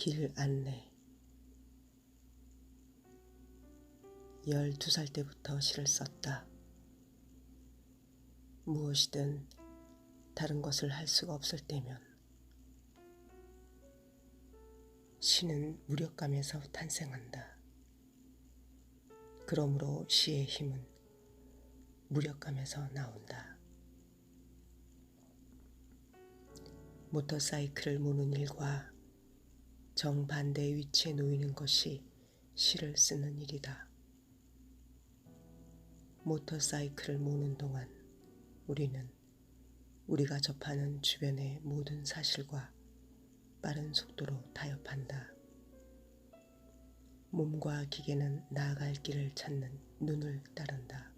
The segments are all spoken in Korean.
길 안내 12살 때부터 시를 썼다. 무엇이든 다른 것을 할 수가 없을 때면 시는 무력감에서 탄생한다. 그러므로 시의 힘은 무력감에서 나온다. 모터사이클을 모는 일과 정반대의 위치에 놓이는 것이 시를 쓰는 일이다. 모터사이클을 모는 동안 우리는 우리가 접하는 주변의 모든 사실과 빠른 속도로 타협한다. 몸과 기계는 나아갈 길을 찾는 눈을 따른다.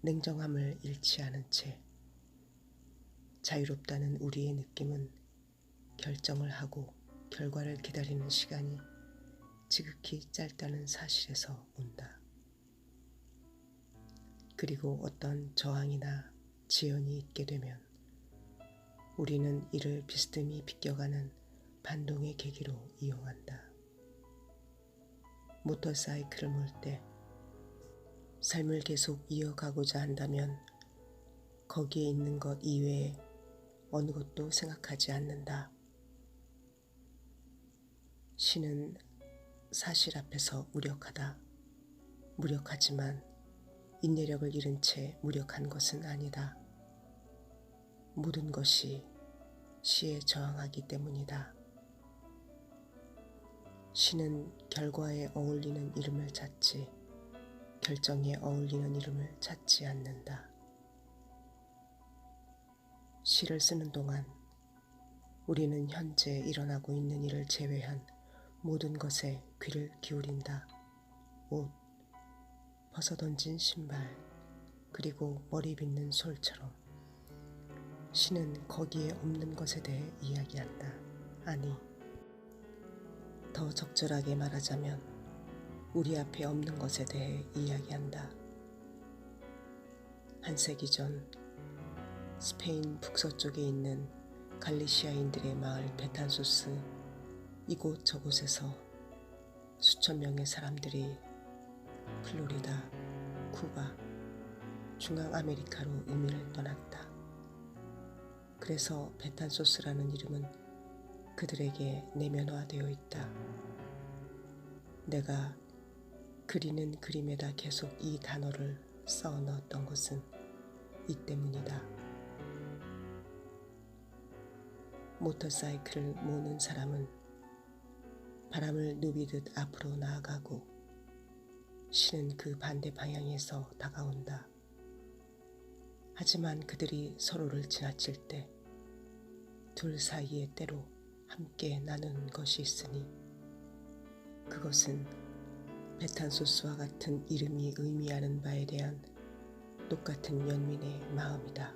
냉정함을 잃지 않은 채 자유롭다는 우리의 느낌은 결정을 하고 결과를 기다리는 시간이 지극히 짧다는 사실에서 온다. 그리고 어떤 저항이나 지연이 있게 되면 우리는 이를 비스듬히 비껴가는 반동의 계기로 이용한다. 모터사이클을 몰 때 삶을 계속 이어가고자 한다면 거기에 있는 것 이외에 어느 것도 생각하지 않는다. 신은 사실 앞에서 무력하다. 무력하지만 인내력을 잃은 채 무력한 것은 아니다. 모든 것이 시에 저항하기 때문이다. 시는 결과에 어울리는 이름을 찾지 결정에 어울리는 이름을 찾지 않는다. 시를 쓰는 동안 우리는 현재 일어나고 있는 일을 제외한 모든 것에 귀를 기울인다. 옷, 벗어던진 신발, 그리고 머리 빗는 솔처럼 시는 거기에 없는 것에 대해 이야기한다. 아니, 더 적절하게 말하자면 우리 앞에 없는 것에 대해 이야기한다. 한 세기 전 스페인 북서쪽에 있는 갈리시아인들의 마을 베탄소스 이곳 저곳에서 수천 명의 사람들이 플로리다, 쿠바, 중앙아메리카로 이민을 떠났다. 그래서 베탄소스라는 이름은 그들에게 내면화되어 있다. 내가 그리는 그림에다 계속 이 단어를 써 넣었던 것은 이 때문이다. 모터사이클을 모는 사람은 바람을 누비듯 앞으로 나아가고 시는 그 반대 방향에서 다가온다. 하지만 그들이 서로를 지나칠 때 둘 사이에 때로 함께 나누는 것이 있으니 그것은 베탄소스와 같은 이름이 의미하는 바에 대한 똑같은 연민의 마음이다.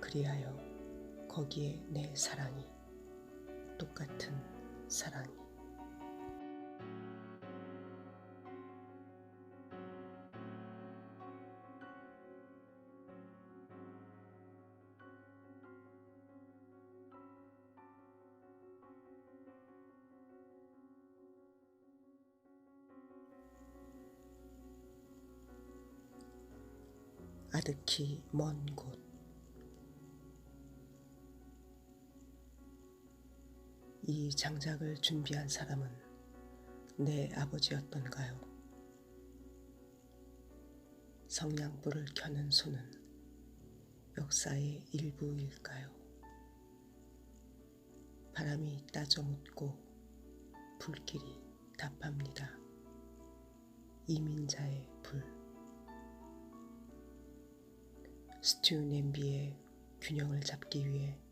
그리하여 거기에 내 사랑이 똑같은 사랑이 아득히 먼 곳. 이 장작을 준비한 사람은 내 아버지였던가요? 성냥불을 켜는 손은 역사의 일부일까요? 바람이 따져 묻고 불길이 답합니다. 이민자의 불. 스튜 냄비의 균형을 잡기 위해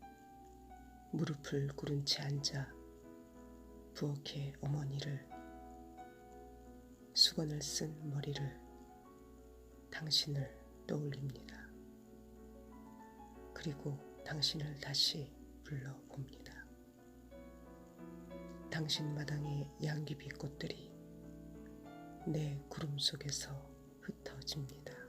무릎을 구른 채 앉아 부엌의 어머니를 수건을 쓴 머리를 당신을 떠올립니다. 그리고 당신을 다시 불러봅니다. 당신 마당의 양귀비 꽃들이 내 구름 속에서 흩어집니다.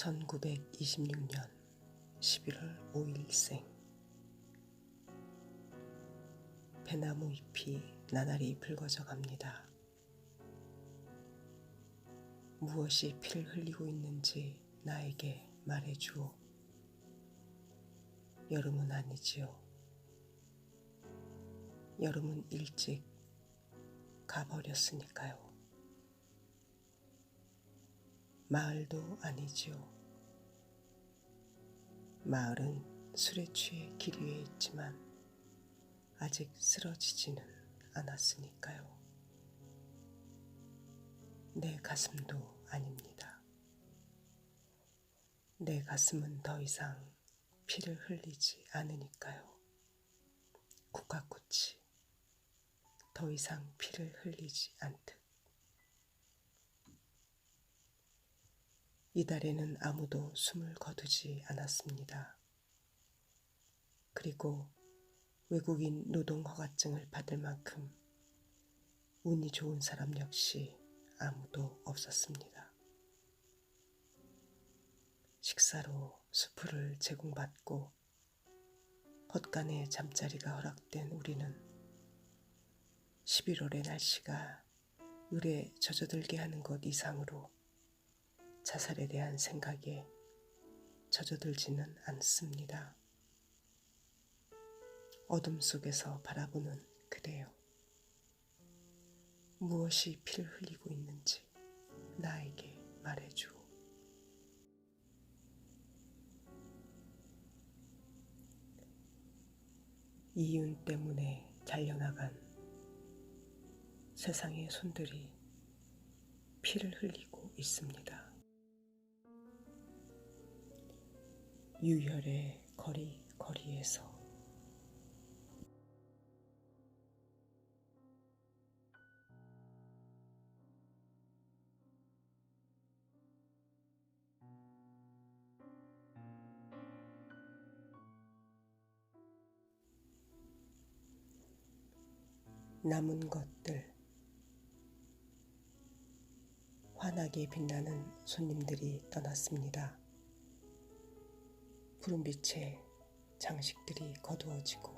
1926년 11월 5일생 배나무 잎이 나날이 붉어져 갑니다. 무엇이 피를 흘리고 있는지 나에게 말해주오. 여름은 아니지요. 여름은 일찍 가버렸으니까요. 마을도 아니지요. 마을은 술에 취해 길 위에 있지만 아직 쓰러지지는 않았으니까요. 내 가슴도 아닙니다. 내 가슴은 더 이상 피를 흘리지 않으니까요. 국화꽃이 더 이상 피를 흘리지 않듯. 이달에는 아무도 숨을 거두지 않았습니다. 그리고 외국인 노동 허가증을 받을 만큼 운이 좋은 사람 역시 아무도 없었습니다. 식사로 수프를 제공받고 헛간에 잠자리가 허락된 우리는 11월의 날씨가 을에 젖어들게 하는 것 이상으로 자살에 대한 생각에 젖어들지는 않습니다. 어둠 속에서 바라보는 그대요. 무엇이 피를 흘리고 있는지 나에게 말해주오. 이윤 때문에 잘려나간 세상의 손들이 피를 흘리고 있습니다. 유혈의 거리 거리에서 남은 것들 환하게 빛나는 손님들이 떠났습니다. 푸른빛에 장식들이 거두어지고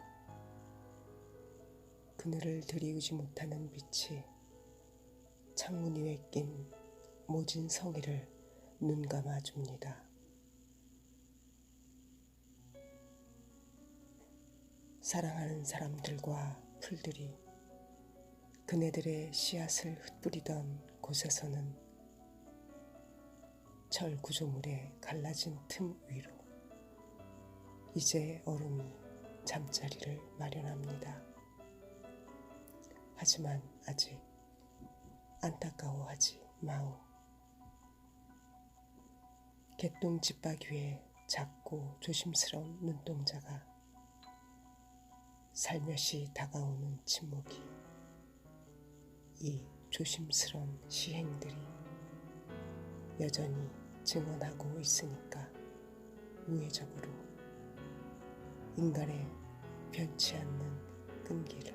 그늘을 들이우지 못하는 빛이 창문 위에 낀 모진 성의를 눈 감아 줍니다. 사랑하는 사람들과 풀들이 그네들의 씨앗을 흩뿌리던 곳에서는 철 구조물에 갈라진 틈 위로 이제 얼음이 잠자리를 마련합니다. 하지만 아직 안타까워하지 마오. 개똥 집바귀에 작고 조심스러운 눈동자가 살며시 다가오는 침묵이 이 조심스런 시행들이 여전히 증언하고 있으니까 우회적으로 인간의 변치 않는 끈기를.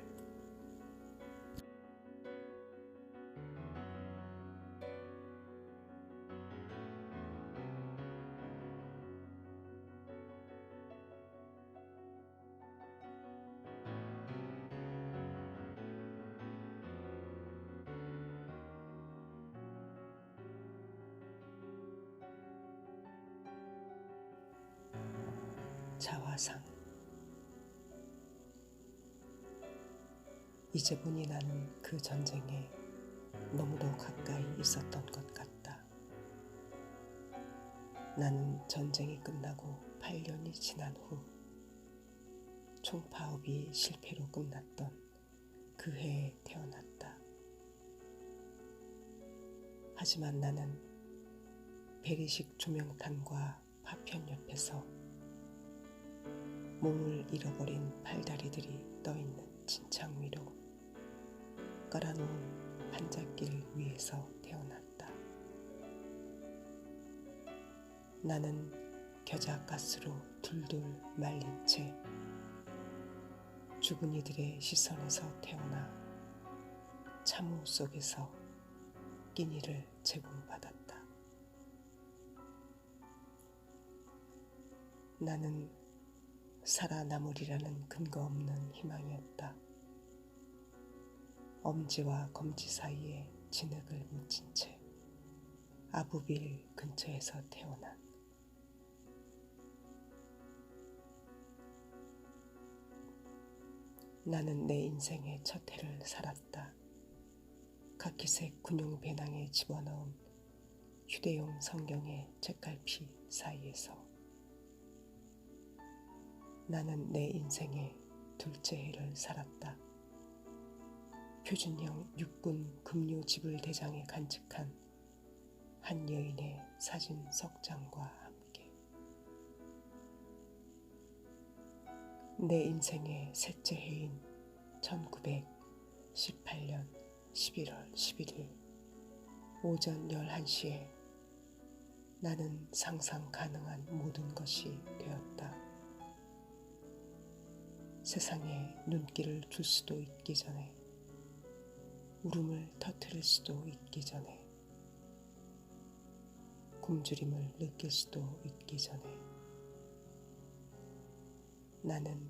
자화상 이제 보니 나는 그 전쟁에 너무도 가까이 있었던 것 같다. 나는 전쟁이 끝나고 8년이 지난 후 총파업이 실패로 끝났던 그 해에 태어났다. 하지만 나는 베리식 조명탄과 파편 옆에서 몸을 잃어버린 팔다리들이 떠있는 진창 위로 깔아놓은 한잣길 위에서 태어났다. 나는 겨자가스로 둘둘 말린 채 죽은 이들의 시선에서 태어나 참호 속에서 끼니를 제공받았다. 나는 살아남으리라는 근거 없는 희망이었다. 엄지와 검지 사이에 진흙을 묻힌 채 아부빌 근처에서 태어난 나는 내 인생의 첫 해를 살았다. 카키색 군용 배낭에 집어넣은 휴대용 성경의 책갈피 사이에서 나는 내 인생의 둘째 해를 살았다. 표준형 육군 급료 지불 대장에 간직한 한 여인의 사진 석 장과 함께 내 인생의 셋째 해인 1918년 11월 11일 오전 11시에 나는 상상 가능한 모든 것이 되었다. 세상에 눈길을 줄 수도 있기 전에 울음을 터뜨릴 수도 있기 전에 굶주림을 느낄 수도 있기 전에 나는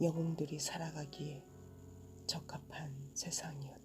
영웅들이 살아가기에 적합한 세상이었다.